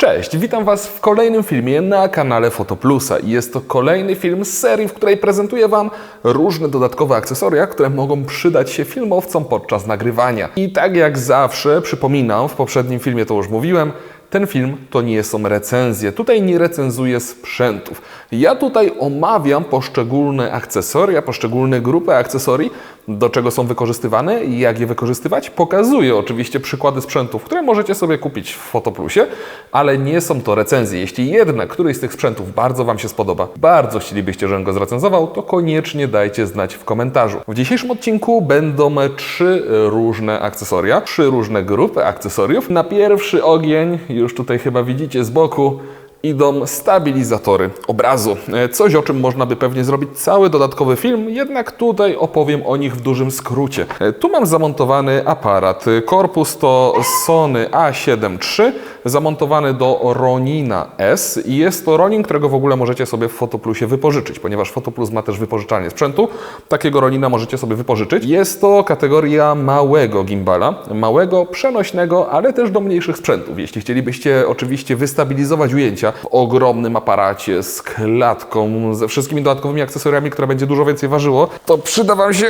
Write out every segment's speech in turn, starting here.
Cześć, witam Was w kolejnym filmie na kanale Fotoplusa. Jest to kolejny film z serii, w której prezentuję Wam różne dodatkowe akcesoria, które mogą przydać się filmowcom podczas nagrywania. I tak jak zawsze, przypominam, w poprzednim filmie to już mówiłem, ten film to nie są recenzje. Tutaj nie recenzuję sprzętów. Ja tutaj omawiam poszczególne akcesoria, poszczególne grupy akcesorii, do czego są wykorzystywane i jak je wykorzystywać. Pokazuję oczywiście przykłady sprzętów, które możecie sobie kupić w Fotoplusie, ale nie są to recenzje. Jeśli jednak któryś z tych sprzętów bardzo Wam się spodoba, bardzo chcielibyście, żebym go zrecenzował, to koniecznie dajcie znać w komentarzu. W dzisiejszym odcinku będą trzy różne akcesoria, trzy różne grupy akcesoriów. Na pierwszy ogień, już tutaj chyba widzicie z boku, idą stabilizatory obrazu. E, Coś, o czym można by pewnie zrobić cały dodatkowy film, jednak tutaj opowiem o nich w dużym skrócie. E, Tu mam zamontowany aparat. E, Korpus to Sony A7 III, zamontowany do Ronina S i jest to Ronin, którego w ogóle możecie sobie w Fotoplusie wypożyczyć, ponieważ Fotoplus ma też wypożyczalnię sprzętu. Takiego Ronina możecie sobie wypożyczyć. Jest to kategoria małego gimbala, małego, przenośnego, ale też do mniejszych sprzętów. Jeśli chcielibyście oczywiście wystabilizować ujęcia w ogromnym aparacie z klatką, ze wszystkimi dodatkowymi akcesoriami, które będzie dużo więcej ważyło, to przyda Wam się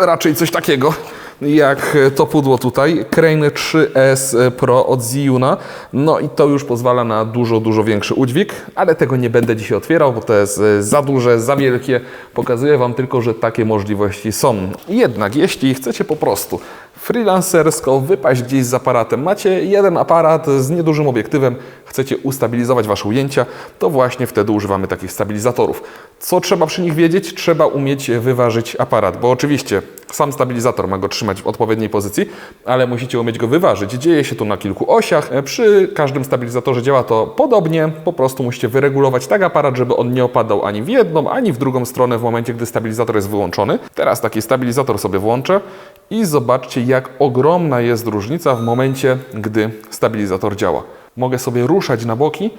raczej coś takiego jak to pudło tutaj, Crane 3S Pro od Ziyuna. No i to już pozwala na dużo, dużo większy udźwig, ale tego nie będę dzisiaj otwierał, bo to jest e, za duże, za wielkie. Pokazuję Wam tylko, że takie możliwości są. Jednak jeśli chcecie po prostu freelancersko wypaść gdzieś z aparatem, macie jeden aparat z niedużym obiektywem, chcecie ustabilizować Wasze ujęcia, to właśnie wtedy używamy takich stabilizatorów. Co trzeba przy nich wiedzieć? Trzeba umieć wyważyć aparat, bo oczywiście sam stabilizator ma go trzymać w odpowiedniej pozycji, ale musicie umieć go wyważyć. Dzieje się to na kilku osiach. Przy każdym stabilizatorze działa to podobnie. Po prostu musicie wyregulować tak aparat, żeby on nie opadał ani w jedną, ani w drugą stronę w momencie, gdy stabilizator jest wyłączony. Teraz taki stabilizator sobie włączę i zobaczcie, jak ogromna jest różnica w momencie, gdy stabilizator działa. Mogę sobie ruszać na boki,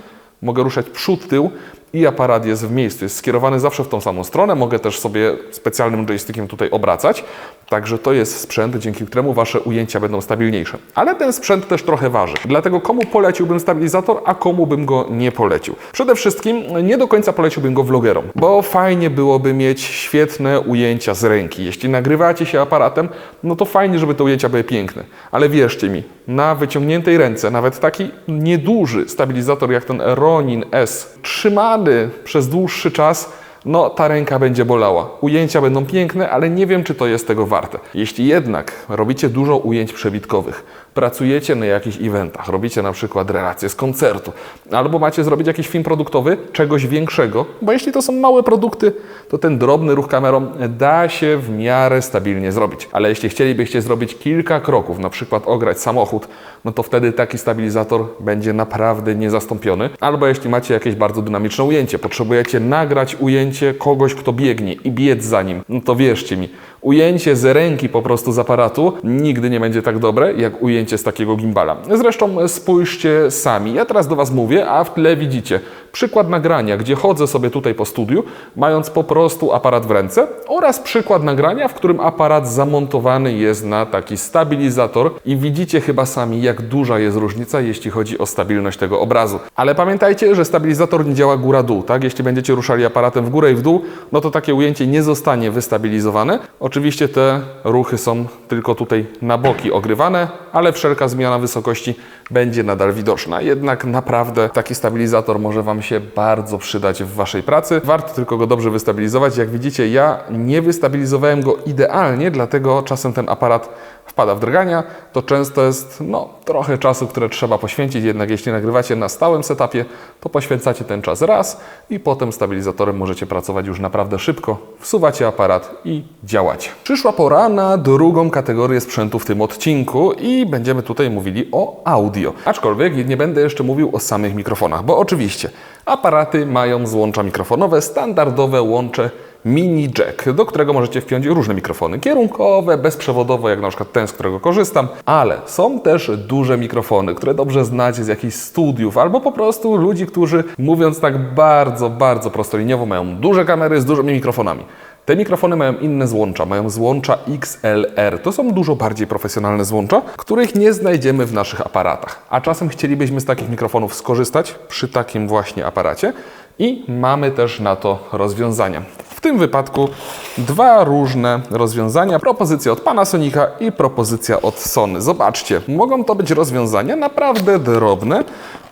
mogę ruszać przód, tył i aparat jest w miejscu. Jest skierowany zawsze w tą samą stronę. Mogę też sobie specjalnym joystickiem tutaj obracać. Także to jest sprzęt, dzięki któremu Wasze ujęcia będą stabilniejsze. Ale ten sprzęt też trochę waży. Dlatego komu poleciłbym stabilizator, a komu bym go nie polecił? Przede wszystkim nie do końca poleciłbym go vlogerom, bo fajnie byłoby mieć świetne ujęcia z ręki. Jeśli nagrywacie się aparatem, no to fajnie, żeby te ujęcia były piękne. Ale wierzcie mi, na wyciągniętej ręce, nawet taki nieduży stabilizator jak ten Ronin S, trzymany przez dłuższy czas, no ta ręka będzie bolała. Ujęcia będą piękne, ale nie wiem, czy to jest tego warte. Jeśli jednak robicie dużo ujęć przebitkowych, pracujecie na jakichś eventach, robicie na przykład relacje z koncertu, albo macie zrobić jakiś film produktowy, czegoś większego, bo jeśli to są małe produkty, to ten drobny ruch kamerą da się w miarę stabilnie zrobić. Ale jeśli chcielibyście zrobić kilka kroków, na przykład ograć samochód, no to wtedy taki stabilizator będzie naprawdę niezastąpiony. Albo jeśli macie jakieś bardzo dynamiczne ujęcie, potrzebujecie nagrać ujęcie kogoś, kto biegnie i biec za nim, no to wierzcie mi, ujęcie z ręki po prostu z aparatu nigdy nie będzie tak dobre, jak ujęcie z takiego gimbala. Zresztą spójrzcie sami. Ja teraz do Was mówię, a w tle widzicie przykład nagrania, gdzie chodzę sobie tutaj po studiu, mając po prostu aparat w ręce oraz przykład nagrania, w którym aparat zamontowany jest na taki stabilizator i widzicie chyba sami, jak duża jest różnica, jeśli chodzi o stabilność tego obrazu. Ale pamiętajcie, że stabilizator nie działa góra-dół, tak? Jeśli będziecie ruszali aparatem w górę i w dół, no to takie ujęcie nie zostanie wystabilizowane. Oczywiście te ruchy są tylko tutaj na boki ogrywane, ale wszelka zmiana wysokości będzie nadal widoczna. Jednak naprawdę taki stabilizator może Wam się bardzo przydać w Waszej pracy. Warto tylko go dobrze wystabilizować. Jak widzicie, ja nie wystabilizowałem go idealnie, dlatego czasem ten aparat wpada w drgania. To często jest no, trochę czasu, które trzeba poświęcić. Jednak jeśli nagrywacie na stałym setupie, to poświęcacie ten czas raz i potem stabilizatorem możecie pracować już naprawdę szybko. Wsuwacie aparat i działacie. Przyszła pora na drugą kategorię sprzętu w tym odcinku i będziemy tutaj mówili o audio. Aczkolwiek nie będę jeszcze mówił o samych mikrofonach, bo oczywiście aparaty mają złącza mikrofonowe, standardowe łącze mini jack, do którego możecie wpiąć różne mikrofony kierunkowe, bezprzewodowe, jak na przykład ten, z którego korzystam, ale są też duże mikrofony, które dobrze znacie z jakichś studiów, albo po prostu ludzi, którzy mówiąc tak bardzo, bardzo prostoliniowo mają duże kamery z dużymi mikrofonami. Te mikrofony mają inne złącza, mają złącza XLR. To są dużo bardziej profesjonalne złącza, których nie znajdziemy w naszych aparatach. A czasem chcielibyśmy z takich mikrofonów skorzystać przy takim właśnie aparacie i mamy też na to rozwiązania. W tym wypadku dwa różne rozwiązania. Propozycja od Panasonica i propozycja od Sony. Zobaczcie, mogą to być rozwiązania naprawdę drobne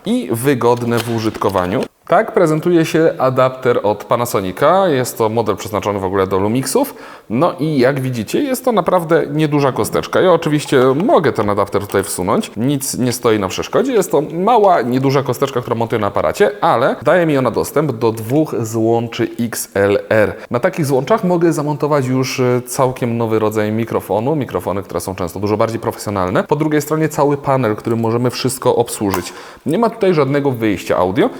i wygodne w użytkowaniu. Tak prezentuje się adapter od Panasonica. Jest to model przeznaczony w ogóle do Lumixów. No i jak widzicie, jest to naprawdę nieduża kosteczka. Ja oczywiście mogę ten adapter tutaj wsunąć. Nic nie stoi na przeszkodzie. Jest to mała, nieduża kosteczka, która montuje na aparacie, ale daje mi ona dostęp do dwóch złączy XLR. Na takich złączach mogę zamontować już e, całkiem nowy rodzaj mikrofonu. Mikrofony, które są często dużo bardziej profesjonalne. Po drugiej stronie cały panel, którym możemy wszystko obsłużyć. Nie ma tutaj żadnego wyjścia audio.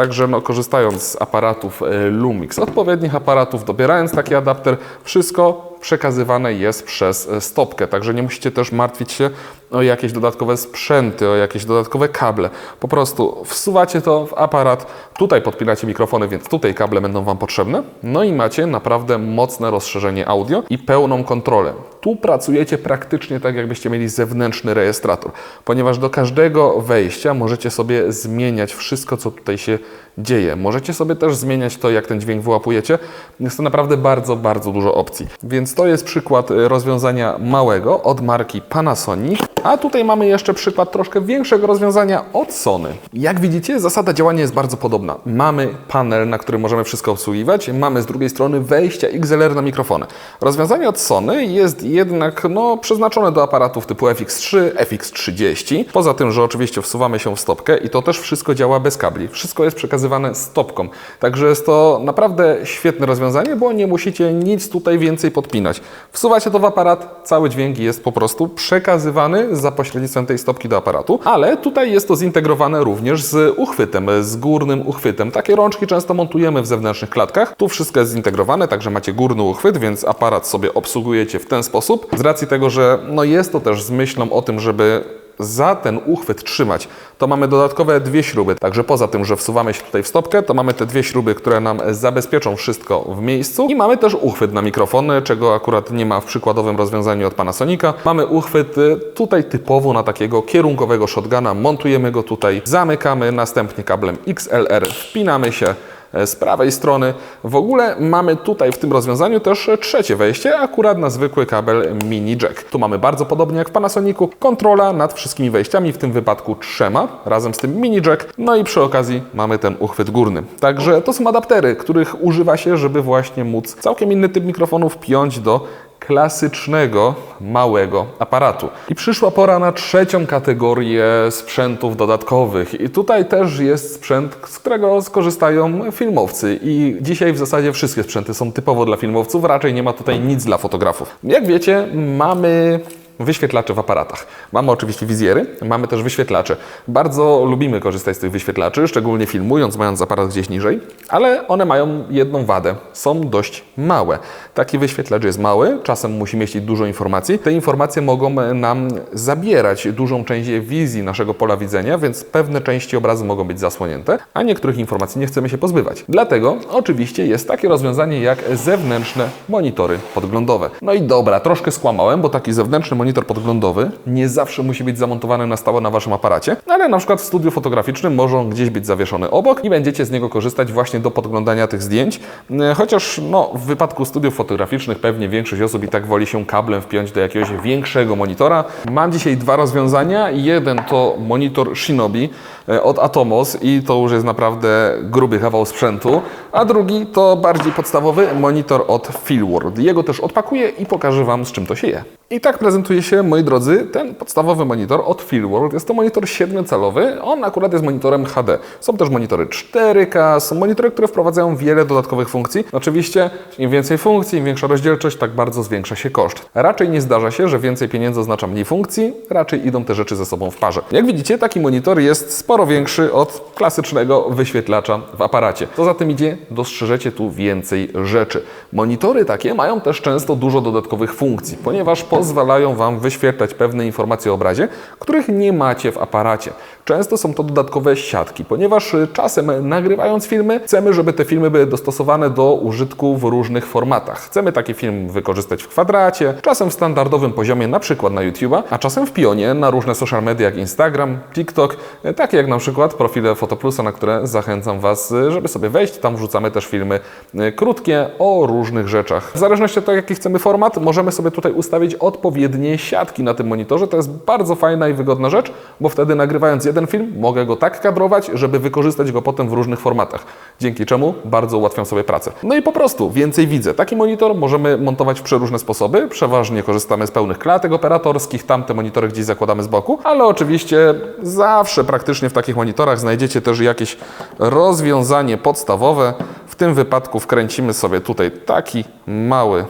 Także no, korzystając z aparatów e, Lumix, odpowiednich aparatów, dobierając taki adapter, wszystko przekazywane jest przez e, stopkę. Także nie musicie też martwić się o jakieś dodatkowe sprzęty, o jakieś dodatkowe kable. Po prostu wsuwacie to w aparat, tutaj podpinacie mikrofony, więc tutaj kable będą Wam potrzebne. No i macie naprawdę mocne rozszerzenie audio i pełną kontrolę. Tu pracujecie praktycznie tak, jakbyście mieli zewnętrzny rejestrator, ponieważ do każdego wejścia możecie sobie zmieniać wszystko, co tutaj się dzieje. Możecie sobie też zmieniać to, jak ten dźwięk wyłapujecie. Jest to naprawdę bardzo, bardzo dużo opcji. Więc to jest przykład e, rozwiązania małego od marki Panasonic. A tutaj mamy jeszcze przykład troszkę większego rozwiązania od Sony. Jak widzicie, zasada działania jest bardzo podobna. Mamy panel, na którym możemy wszystko obsługiwać, mamy z drugiej strony wejścia XLR na mikrofony. Rozwiązanie od Sony jest jednak no, przeznaczone do aparatów typu FX3, FX30. Poza tym, że oczywiście wsuwamy się w stopkę i to też wszystko działa bez kabli. Wszystko jest przekazywane stopką. Także jest to naprawdę świetne rozwiązanie, bo nie musicie nic tutaj więcej podpinać. Wsuwacie to w aparat, cały dźwięk jest po prostu przekazywany za pośrednictwem tej stopki do aparatu, ale tutaj jest to zintegrowane również z uchwytem, z górnym uchwytem. Takie rączki często montujemy w zewnętrznych klatkach. Tu wszystko jest zintegrowane, także macie górny uchwyt, więc aparat sobie obsługujecie w ten sposób. Z racji tego, że no jest to też z myślą o tym, żeby za ten uchwyt trzymać, to mamy dodatkowe dwie śruby. Także poza tym, że wsuwamy się tutaj w stopkę, to mamy te dwie śruby, które nam zabezpieczą wszystko w miejscu. I mamy też uchwyt na mikrofony, czego akurat nie ma w przykładowym rozwiązaniu od Panasonica. Mamy uchwyt y, tutaj typowo na takiego kierunkowego shotguna. Montujemy go tutaj, zamykamy, następnie kablem XLR wpinamy się z prawej strony. W ogóle mamy tutaj w tym rozwiązaniu też trzecie wejście, akurat na zwykły kabel mini jack. Tu mamy bardzo podobnie jak w Panasonicu, kontrola nad wszystkimi wejściami, w tym wypadku trzema, razem z tym mini jack. No i przy okazji mamy ten uchwyt górny. Także to są adaptery, których używa się, żeby właśnie móc całkiem inny typ mikrofonu wpiąć do klasycznego, małego aparatu. I przyszła pora na trzecią kategorię sprzętów dodatkowych. I tutaj też jest sprzęt, z którego skorzystają filmowcy. I dzisiaj w zasadzie wszystkie sprzęty są typowo dla filmowców, raczej nie ma tutaj nic dla fotografów. Jak wiecie, mamy wyświetlacze w aparatach. Mamy oczywiście wizjery, mamy też wyświetlacze. Bardzo lubimy korzystać z tych wyświetlaczy, szczególnie filmując, mając aparat gdzieś niżej, ale one mają jedną wadę. Są dość małe. Taki wyświetlacz jest mały, czasem musi mieścić dużo informacji. Te informacje mogą nam zabierać dużą część wizji naszego pola widzenia, więc pewne części obrazu mogą być zasłonięte, a niektórych informacji nie chcemy się pozbywać. Dlatego oczywiście jest takie rozwiązanie jak zewnętrzne monitory podglądowe. No i dobra, troszkę skłamałem, bo taki zewnętrzny monitor podglądowy nie zawsze musi być zamontowany na stałe na Waszym aparacie, ale na przykład w studiu fotograficznym może on gdzieś być zawieszony obok i będziecie z niego korzystać właśnie do podglądania tych zdjęć. E, Chociaż no, w wypadku studiów fotograficznych pewnie większość osób i tak woli się kablem wpiąć do jakiegoś większego monitora. Mam dzisiaj dwa rozwiązania. Jeden to monitor Shinobi od Atomos i to już jest naprawdę gruby kawał sprzętu, a drugi to bardziej podstawowy monitor od Filworld. Jego też odpakuję i pokażę Wam z czym to się je. I tak prezentuje się, moi drodzy, ten podstawowy monitor od Filworld. Jest to monitor 7-calowy. On akurat jest monitorem HD. Są też monitory 4K, są monitory, które wprowadzają wiele dodatkowych funkcji. Oczywiście, im więcej funkcji, im większa rozdzielczość, tak bardzo zwiększa się koszt. Raczej nie zdarza się, że więcej pieniędzy oznacza mniej funkcji, raczej idą te rzeczy ze sobą w parze. Jak widzicie, taki monitor jest sporo większy od klasycznego wyświetlacza w aparacie. Co za tym idzie, dostrzeżecie tu więcej rzeczy. Monitory takie mają też często dużo dodatkowych funkcji, ponieważ pozwalają Wam wyświetlać pewne informacje o obrazie, których nie macie w aparacie. Często są to dodatkowe siatki, ponieważ czasem nagrywając filmy, chcemy, żeby te filmy były dostosowane do użytku w różnych formatach. Chcemy taki film wykorzystać w kwadracie, czasem w standardowym poziomie, na przykład na YouTube'a, a czasem w pionie na różne social media jak Instagram, TikTok, takie jak na przykład profile Fotoplusa, na które zachęcam Was, żeby sobie wejść. Tam wrzucamy też filmy y, krótkie o różnych rzeczach. W zależności od tego, jaki chcemy format, możemy sobie tutaj ustawić odpowiednie siatki na tym monitorze. To jest bardzo fajna i wygodna rzecz, bo wtedy nagrywając jeden film, mogę go tak kadrować, żeby wykorzystać go potem w różnych formatach. Dzięki czemu bardzo ułatwiam sobie pracę. No i po prostu więcej widzę. Taki monitor możemy montować w przeróżne sposoby. Przeważnie korzystamy z pełnych klatek operatorskich, tamte monitory gdzieś zakładamy z boku, ale oczywiście zawsze praktycznie w takich monitorach znajdziecie też jakieś rozwiązanie podstawowe. W tym wypadku wkręcimy sobie tutaj taki mały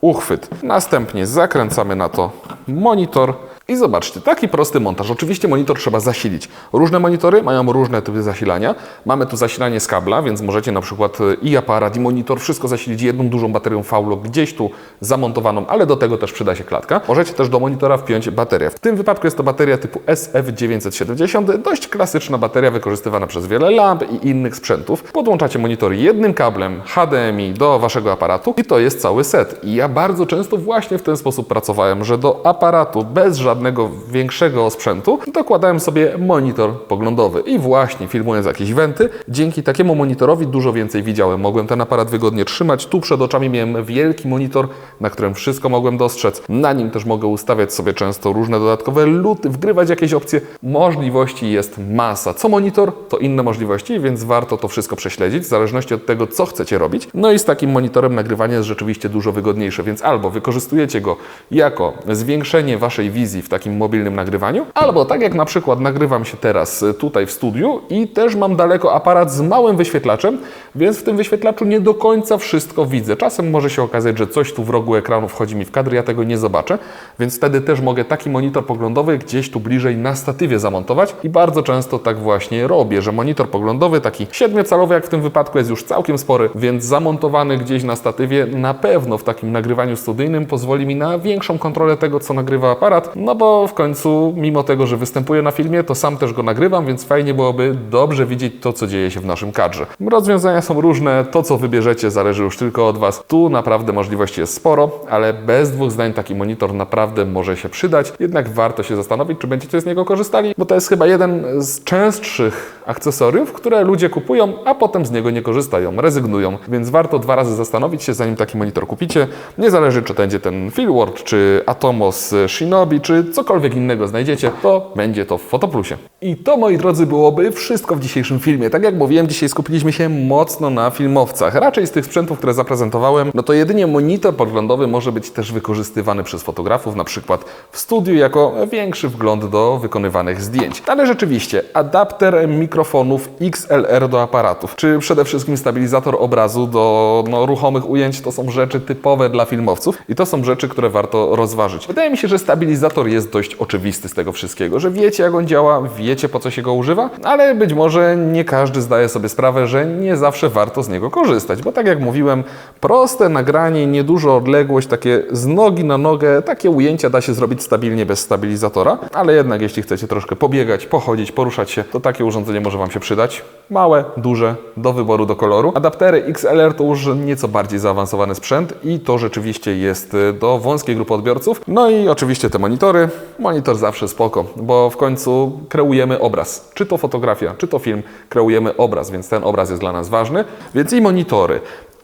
uchwyt. Następnie zakręcamy na to monitor. I zobaczcie, taki prosty montaż. Oczywiście monitor trzeba zasilić. Różne monitory mają różne typy zasilania. Mamy tu zasilanie z kabla, więc możecie na przykład e, i aparat, i monitor wszystko zasilić jedną dużą baterią Faulo gdzieś tu zamontowaną, ale do tego też przyda się klatka. Możecie też do monitora wpiąć baterię. W tym wypadku jest to bateria typu SF970, dość klasyczna bateria wykorzystywana przez wiele lamp i innych sprzętów. Podłączacie monitor jednym kablem HDMI do waszego aparatu i to jest cały set. I ja bardzo często właśnie w ten sposób pracowałem, że do aparatu bez żadnego większego sprzętu dokładałem sobie monitor poglądowy i właśnie filmując jakieś wenty, dzięki takiemu monitorowi dużo więcej widziałem. Mogłem ten aparat wygodnie trzymać. Tu przed oczami miałem wielki monitor, na którym wszystko mogłem dostrzec. Na nim też mogę ustawiać sobie często różne dodatkowe luty, wgrywać jakieś opcje. Możliwości jest masa. Co monitor, to inne możliwości, więc warto to wszystko prześledzić w zależności od tego, co chcecie robić. No i z takim monitorem nagrywanie jest rzeczywiście dużo wygodniejsze, więc albo wykorzystujecie go jako zwiększenie waszej wizji w takim mobilnym nagrywaniu, albo tak jak na przykład nagrywam się teraz y, tutaj w studiu i też mam daleko aparat z małym wyświetlaczem, więc w tym wyświetlaczu nie do końca wszystko widzę. Czasem może się okazać, że coś tu w rogu ekranu wchodzi mi w kadr, ja tego nie zobaczę, więc wtedy też mogę taki monitor poglądowy gdzieś tu bliżej na statywie zamontować i bardzo często tak właśnie robię, że monitor poglądowy, taki 7-calowy jak w tym wypadku jest już całkiem spory, więc zamontowany gdzieś na statywie na pewno w takim nagrywaniu studyjnym pozwoli mi na większą kontrolę tego, co nagrywa aparat, no bo w końcu, mimo tego, że występuję na filmie, to sam też go nagrywam, więc fajnie byłoby dobrze widzieć to, co dzieje się w naszym kadrze. Rozwiązania są różne, to co wybierzecie zależy już tylko od Was. Tu naprawdę możliwości jest sporo, ale bez dwóch zdań taki monitor naprawdę może się przydać. Jednak warto się zastanowić, czy będziecie z niego korzystali, bo to jest chyba jeden z częstszych akcesoriów, które ludzie kupują, a potem z niego nie korzystają, rezygnują. Więc warto dwa razy zastanowić się, zanim taki monitor kupicie. Nie zależy, czy to będzie ten Fieldwork, czy Atomos Shinobi, czy cokolwiek innego znajdziecie, to będzie to w Fotoplusie. I to, moi drodzy, byłoby wszystko w dzisiejszym filmie. Tak jak mówiłem, dzisiaj skupiliśmy się mocno na filmowcach. Raczej z tych sprzętów, które zaprezentowałem, no to jedynie monitor podglądowy może być też wykorzystywany przez fotografów, na przykład w studiu, jako większy wgląd do wykonywanych zdjęć. Ale rzeczywiście, adapter mikrofonów XLR do aparatów, czy przede wszystkim stabilizator obrazu do no, ruchomych ujęć, to są rzeczy typowe dla filmowców i to są rzeczy, które warto rozważyć. Wydaje mi się, że stabilizator jest dość oczywisty z tego wszystkiego, że wiecie jak on działa, wiecie po co się go używa, ale być może nie każdy zdaje sobie sprawę, że nie zawsze warto z niego korzystać, bo tak jak mówiłem, proste nagranie, niedużo odległość, takie z nogi na nogę, takie ujęcia da się zrobić stabilnie bez stabilizatora, ale jednak jeśli chcecie troszkę pobiegać, pochodzić, poruszać się, to takie urządzenie może Wam się przydać. Małe, duże, do wyboru, do koloru. Adaptery XLR to już nieco bardziej zaawansowany sprzęt i to rzeczywiście jest y, do wąskiej grupy odbiorców. No i oczywiście te monitory. Monitor zawsze spoko, bo w końcu kreujemy obraz. Czy to fotografia, czy to film, kreujemy obraz, więc ten obraz jest dla nas ważny. Więc i monitory,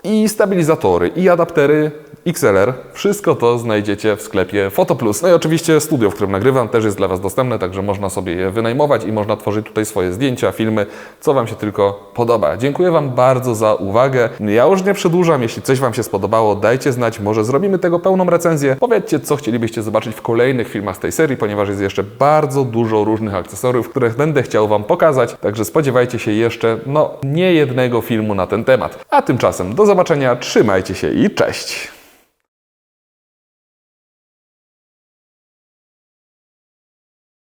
i stabilizatory, i adaptery XLR. Wszystko to znajdziecie w sklepie Fotoplus. No i oczywiście studio, w którym nagrywam, też jest dla Was dostępne, także można sobie je wynajmować i można tworzyć tutaj swoje zdjęcia, filmy, co Wam się tylko podoba. Dziękuję Wam bardzo za uwagę. Ja już nie przedłużam. Jeśli coś Wam się spodobało, dajcie znać. Może zrobimy tego pełną recenzję. Powiedzcie, co chcielibyście zobaczyć w kolejnych filmach z tej serii, ponieważ jest jeszcze bardzo dużo różnych akcesoriów, których będę chciał Wam pokazać. Także spodziewajcie się jeszcze, no, nie jednego filmu na ten temat. A tymczasem do zobaczenia, trzymajcie się i cześć!